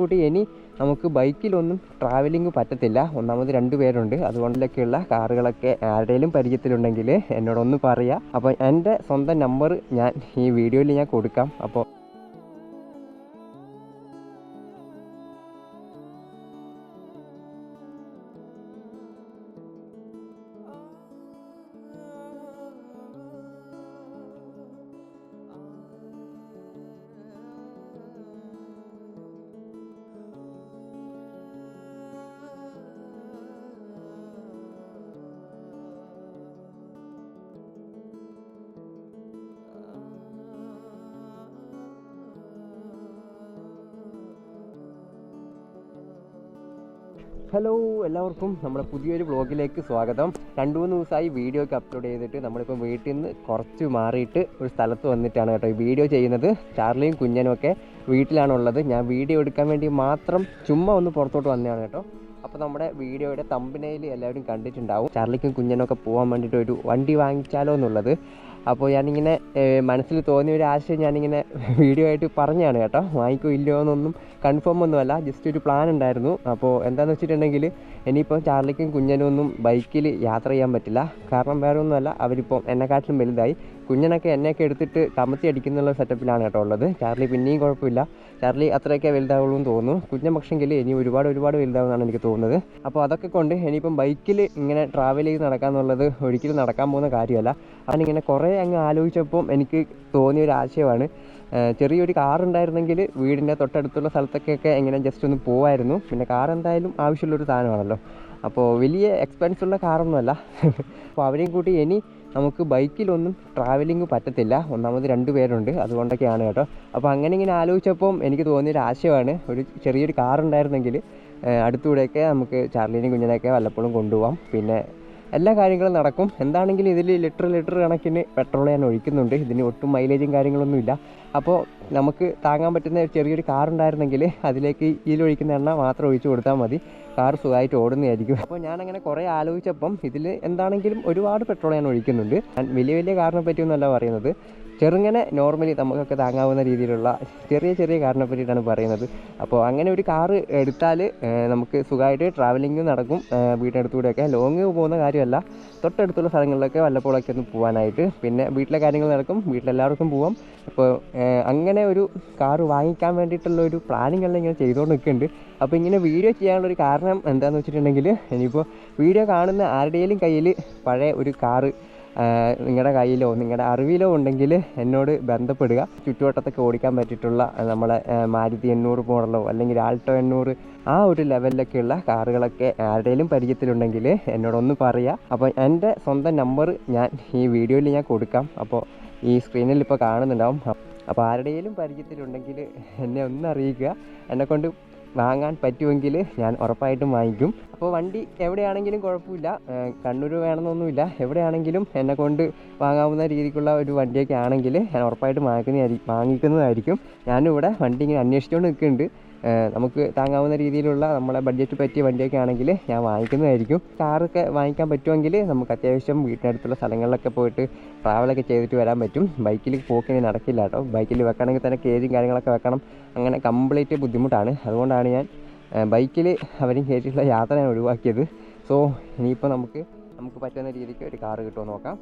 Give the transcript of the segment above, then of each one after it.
കൂട്ടി ഇനി നമുക്ക് ബൈക്കിലൊന്നും ട്രാവലിംഗ് പറ്റത്തില്ല. ഒന്നാമത് രണ്ട് പേരുണ്ട്. അതുകൊണ്ടിലൊക്കെയുള്ള കാറുകളൊക്കെ ആരുടെയും പരിചയത്തിലുണ്ടെങ്കിൽ എന്നോടൊന്ന് പറയുക അപ്പോൾ എന്റെ സ്വന്തം നമ്പർ ഞാൻ ഈ വീഡിയോയിൽ ഞാൻ കൊടുക്കാം. അപ്പോൾ ഹലോ എല്ലാവർക്കും നമ്മുടെ പുതിയൊരു വ്ളോഗിലേക്ക് സ്വാഗതം. രണ്ട് മൂന്ന് ദിവസമായി വീഡിയോ ഒക്കെ അപ്ലോഡ് ചെയ്തിട്ട് നമ്മളിപ്പോൾ വീട്ടിൽ നിന്ന് കുറച്ച് മാറിയിട്ട് ഒരു സ്ഥലത്ത് വന്നിട്ടാണ് കേട്ടോ ഈ വീഡിയോ ചെയ്യുന്നത്. ചാർലിയും കുഞ്ഞനും ഒക്കെ വീട്ടിലാണുള്ളത്. ഞാൻ വീഡിയോ എടുക്കാൻ വേണ്ടി മാത്രം ചുമ്മാ ഒന്ന് പുറത്തോട്ട് വന്നതാണ് കേട്ടോ. അപ്പോൾ നമ്മുടെ വീഡിയോയുടെ തമ്പിനയിൽ എല്ലാവരും കണ്ടിട്ടുണ്ടാവും. ചാർലിക്കും കുഞ്ഞനും ഒക്കെ പോകാൻ വേണ്ടിയിട്ട് ഒരു വണ്ടി വാങ്ങിച്ചാലോ എന്നുള്ളത് അപ്പോൾ ഞാനിങ്ങനെ മനസ്സിൽ തോന്നിയ ഒരു ആശയം ഞാനിങ്ങനെ വീഡിയോ ആയിട്ട് പറഞ്ഞതാണ് കേട്ടോ. വാങ്ങിക്കോ ഇല്ലയോ എന്നൊന്നും കൺഫേം ഒന്നുമല്ല. ജസ്റ്റ് ഒരു പ്ലാൻ ഉണ്ടായിരുന്നു. അപ്പോൾ എന്താണെന്ന് വെച്ചിട്ടുണ്ടെങ്കിൽ ഇനിയിപ്പോൾ ചാർലിക്കും കുഞ്ഞനും ഒന്നും ബൈക്കിൽ യാത്ര ചെയ്യാൻ പറ്റില്ല. കാരണം വേറെ ഒന്നുമല്ല അവരിപ്പം എന്നെക്കാട്ടിലും വലുതായി. കുഞ്ഞനൊക്കെ എന്നെയൊക്കെ എടുത്തിട്ട് കമത്തി അടിക്കുന്നുള്ള സെറ്റപ്പിലാണ് കേട്ടോ ഉള്ളത്. ചാർലി പിന്നെയും കുഴപ്പമില്ല. ചാർലി അത്രയൊക്കെ വലുതാവുള്ളൂ എന്ന് തോന്നുന്നു. കുഞ്ഞൻ പക്ഷെങ്കിൽ ഇനി ഒരുപാട് ഒരുപാട് വലുതാവുമെന്നാണ് എനിക്ക് തോന്നുന്നത്. അപ്പോൾ അതൊക്കെ കൊണ്ട് ഇനിയിപ്പം ബൈക്കിൽ ഇങ്ങനെ ട്രാവൽ ചെയ്ത് നടക്കാന്നുള്ളത് ഒരിക്കലും നടക്കാൻ പോകുന്ന കാര്യമല്ല. അവനിങ്ങനെ കുറേ അങ്ങ് ആലോചിച്ചപ്പം എനിക്ക് തോന്നിയ ഒരു ആശയമാണ്. ചെറിയൊരു കാറുണ്ടായിരുന്നെങ്കിൽ വീടിന്റെ തൊട്ടടുത്തുള്ള സ്ഥലത്തൊക്കെ എങ്ങനെ ജസ്റ്റ് ഒന്ന് പോവായിരുന്നു. പിന്നെ കാർ എന്തായാലും ആവശ്യമുള്ളൊരു സാധനമാണല്ലോ. അപ്പോൾ വലിയ എക്സ്പെൻസ് ഉള്ള കാറൊന്നുമല്ല. അപ്പോൾ അവരെയും കൂട്ടി ഇനി നമുക്ക് ബൈക്കിലൊന്നും ട്രാവലിംഗ് പറ്റത്തില്ല. ഒന്നാമത് രണ്ട് പേരുണ്ട്. അതുകൊണ്ടൊക്കെയാണ് കേട്ടോ. അപ്പോൾ അങ്ങനെ ഇങ്ങനെ ആലോചിച്ചപ്പം എനിക്ക് തോന്നിയൊരു ആശയമാണ്. ഒരു ചെറിയൊരു കാറുണ്ടായിരുന്നെങ്കിൽ അടുത്തൂടെയൊക്കെ നമുക്ക് ചാർലിനെയും കുഞ്ഞിനെയൊക്കെ വല്ലപ്പോഴും കൊണ്ടുപോകാം പിന്നെ എല്ലാ കാര്യങ്ങളും നടക്കും. എന്താണെങ്കിലും ഇതിൽ ലിറ്റർ ലിറ്റർ കണക്കിന് പെട്രോൾ ഞാൻ ഒഴിക്കുന്നുണ്ട്. ഇതിന് ഒട്ടും മൈലേജും കാര്യങ്ങളൊന്നുമില്ല. അപ്പോൾ നമുക്ക് താങ്ങാൻ പറ്റുന്ന ചെറിയൊരു കാർ ഉണ്ടായിരുന്നെങ്കിൽ അതിലേക്ക് ഇതിലൊഴിക്കുന്ന എണ്ണ മാത്രം ഒഴിച്ചു കൊടുത്താൽ മതി. കാർ സുഖമായിട്ട് ഓടുന്നതായിരിക്കും. അപ്പോൾ ഞാനങ്ങനെ കുറേ ആലോചിച്ചപ്പം ഇതിൽ എന്താണെങ്കിലും ഒരുപാട് പെട്രോൾ ഞാൻ ഒഴിക്കുന്നുണ്ട്. ഞാൻ വലിയ വലിയ കാറിനെ പറ്റിയൊന്നുമല്ല പറയുന്നത്. ചെറുങ്ങനെ നോർമലി നമുക്കൊക്കെ താങ്ങാവുന്ന രീതിയിലുള്ള ചെറിയ ചെറിയ കാറിനെ പറ്റിയിട്ടാണ് പറയുന്നത്. അപ്പോൾ അങ്ങനെ ഒരു കാറ് എടുത്താൽ നമുക്ക് സുഖമായിട്ട് ട്രാവലിംഗ് നടക്കും. ഏഹ് വീടിനടുത്തൂടെയൊക്കെ ലോങ് പോകുന്ന കാര്യമല്ല. തൊട്ടടുത്തുള്ള സ്ഥലങ്ങളിലൊക്കെ വല്ലപ്പോഴൊക്കെ ഒന്ന് പോകാനായിട്ട് പിന്നെ വീട്ടിലെ കാര്യങ്ങൾ നടക്കും. വീട്ടിലെല്ലാവർക്കും പോവാം. അപ്പോൾ അങ്ങനെ ഒരു കാറ് വാങ്ങിക്കാൻ വേണ്ടിയിട്ടുള്ള ഒരു പ്ലാനിങ് എല്ലാം ഇങ്ങനെ ചെയ്തുകൊണ്ട് നിൽക്കുന്നുണ്ട് അപ്പോൾ ഇങ്ങനെ വീഡിയോ ചെയ്യാനുള്ളൊരു കാരണം എന്താണെന്ന് വെച്ചിട്ടുണ്ടെങ്കിൽ ഇനിയിപ്പോൾ വീഡിയോ കാണുന്ന ആരുടെയും കയ്യിൽ പഴയ ഒരു കാറ് നിങ്ങളുടെ കയ്യിലോ നിങ്ങളുടെ അറിവിലോ ഉണ്ടെങ്കിൽ എന്നോട് ബന്ധപ്പെടുക. ചുറ്റുവട്ടത്തൊക്കെ ഓടിക്കാൻ പറ്റിയിട്ടുള്ള നമ്മളെ മാരുതി എണ്ണൂറ് മോഡലോ അല്ലെങ്കിൽ ആൾട്ടോ എണ്ണൂറ് ആ ഒരു ലെവലിലൊക്കെയുള്ള കാറുകളൊക്കെ ആരുടെയും പരിചയത്തിലുണ്ടെങ്കിൽ എന്നോടൊന്ന് പറയുക അപ്പോൾ എന്റെ സ്വന്തം നമ്പർ ഞാൻ ഈ വീഡിയോയിൽ ഞാൻ കൊടുക്കാം. അപ്പോൾ ഈ സ്ക്രീനിൽ ഇപ്പോൾ കാണുന്നുണ്ടാവും. അപ്പോൾ ആരുടെയും പരിചയത്തിലുണ്ടെങ്കിൽ എന്നെ ഒന്ന് അറിയിക്കുക. എന്നെക്കൊണ്ട് വാങ്ങാൻ പറ്റുമെങ്കിൽ ഞാൻ ഉറപ്പായിട്ടും വാങ്ങിക്കും. അപ്പോൾ വണ്ടി എവിടെയാണെങ്കിലും കുഴപ്പമില്ല. കണ്ണൂർ വേണമെന്നൊന്നുമില്ല. എവിടെയാണെങ്കിലും എന്നെ കൊണ്ട് വാങ്ങാവുന്ന രീതിക്കുള്ള ഒരു വണ്ടിയൊക്കെ ആണെങ്കിൽ ഞാൻ ഉറപ്പായിട്ടും വാങ്ങിക്കുന്നതായിരിക്കും വാങ്ങിക്കുന്നതായിരിക്കും. ഞാനിവിടെ വണ്ടി ഇങ്ങനെ അന്വേഷിച്ചുകൊണ്ട് നിൽക്കുന്നുണ്ട്. നമുക്ക് താങ്ങാവുന്ന രീതിയിലുള്ള നമ്മളെ ബഡ്ജറ്റ് പറ്റിയ വണ്ടിയൊക്കെ ആണെങ്കിൽ ഞാൻ വാങ്ങിക്കുന്നതായിരിക്കും. കാറൊക്കെ വാങ്ങിക്കാൻ പറ്റുമെങ്കിൽ നമുക്ക് അത്യാവശ്യം വീട്ടിനടുത്തുള്ള സ്ഥലങ്ങളിലൊക്കെ പോയിട്ട് ട്രാവലൊക്കെ ചെയ്തിട്ട് വരാൻ പറ്റും. ബൈക്കിൽ പോക്കിന് നടക്കില്ല കേട്ടോ. ബൈക്കിൽ വെക്കണമെങ്കിൽ തന്നെ കേജും കാര്യങ്ങളൊക്കെ വെക്കണം. അങ്ങനെ കംപ്ലീറ്റ് ബുദ്ധിമുട്ടാണ്. അതുകൊണ്ടാണ് ഞാൻ ബൈക്കിൽ അവരും കയറ്റിയിട്ടുള്ള യാത്ര ഞാൻ ഒഴിവാക്കിയത്. സോ ഇനിയിപ്പോൾ നമുക്ക് നമുക്ക് പറ്റുന്ന രീതിക്ക് ഒരു കാറ് കിട്ടുമോ നോക്കാം.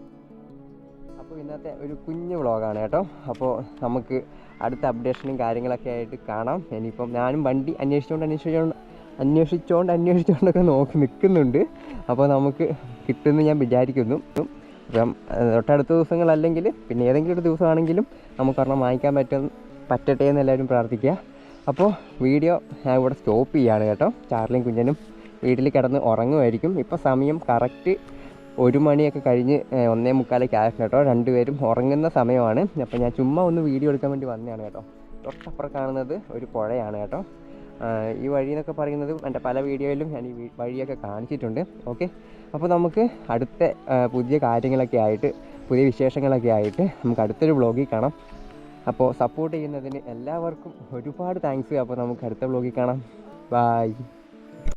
അപ്പോൾ ഇന്നത്തെ ഒരു കുഞ്ഞു വ്ളോഗാണ് കേട്ടോ. അപ്പോൾ നമുക്ക് അടുത്ത അപ്ഡേഷനും കാര്യങ്ങളൊക്കെ ആയിട്ട് കാണാം. ഇനിയിപ്പം ഞാനും വണ്ടി അന്വേഷിച്ചുകൊണ്ട് അന്വേഷിച്ചുകൊണ്ട് അന്വേഷിച്ചുകൊണ്ട് അന്വേഷിച്ചുകൊണ്ടൊക്കെ നോക്കി നിൽക്കുന്നുണ്ട്. അപ്പോൾ നമുക്ക് കിട്ടുമെന്ന് ഞാൻ വിചാരിക്കുന്നു. അപ്പം തൊട്ടടുത്ത ദിവസങ്ങളല്ലെങ്കിൽ പിന്നെ ഏതെങ്കിലും ഒരു ദിവസമാണെങ്കിലും നമുക്കൊരെണ്ണം വാങ്ങിക്കാൻ പറ്റും പറ്റട്ടെ എന്ന് എല്ലാവരും പ്രാർത്ഥിക്കുക. അപ്പോൾ വീഡിയോ ഞാൻ ഇവിടെ സ്റ്റോപ്പ് ചെയ്യുകയാണ് കേട്ടോ. ചാർലിയും കുഞ്ഞനും വീട്ടിൽ കിടന്ന് ഉറങ്ങുമായിരിക്കും. ഇപ്പോൾ സമയം കറക്റ്റ് ഒരു മണിയൊക്കെ കഴിഞ്ഞ് ഒന്നേ മുക്കാലൊക്കെ ആയിരുന്നു കേട്ടോ. രണ്ടുപേരും ഉറങ്ങുന്ന സമയമാണ്. അപ്പോൾ ഞാൻ ചുമ്മാ ഒന്ന് വീഡിയോ എടുക്കാൻ വേണ്ടി വന്നതാണ് കേട്ടോ. തൊട്ടപ്പുറം കാണുന്നത് ഒരു പുഴയാണ് കേട്ടോ. ഈ വഴി എന്നൊക്കെ പറയുന്നത് എന്റെ പല വീഡിയോയിലും ഞാൻ ഈ വഴിയൊക്കെ കാണിച്ചിട്ടുണ്ട്. ഓക്കെ? അപ്പോൾ നമുക്ക് അടുത്ത പുതിയ കാര്യങ്ങളൊക്കെ ആയിട്ട് പുതിയ വിശേഷങ്ങളൊക്കെ ആയിട്ട് നമുക്ക് അടുത്തൊരു വ്ളോഗിൽ കാണാം. അപ്പോൾ സപ്പോർട്ട് ചെയ്യുന്നതിന് എല്ലാവർക്കും ഒരുപാട് താങ്ക്സ് അപ്പോൾ നമുക്ക് അടുത്ത വ്ളോഗിൽ കാണാം. ബായ്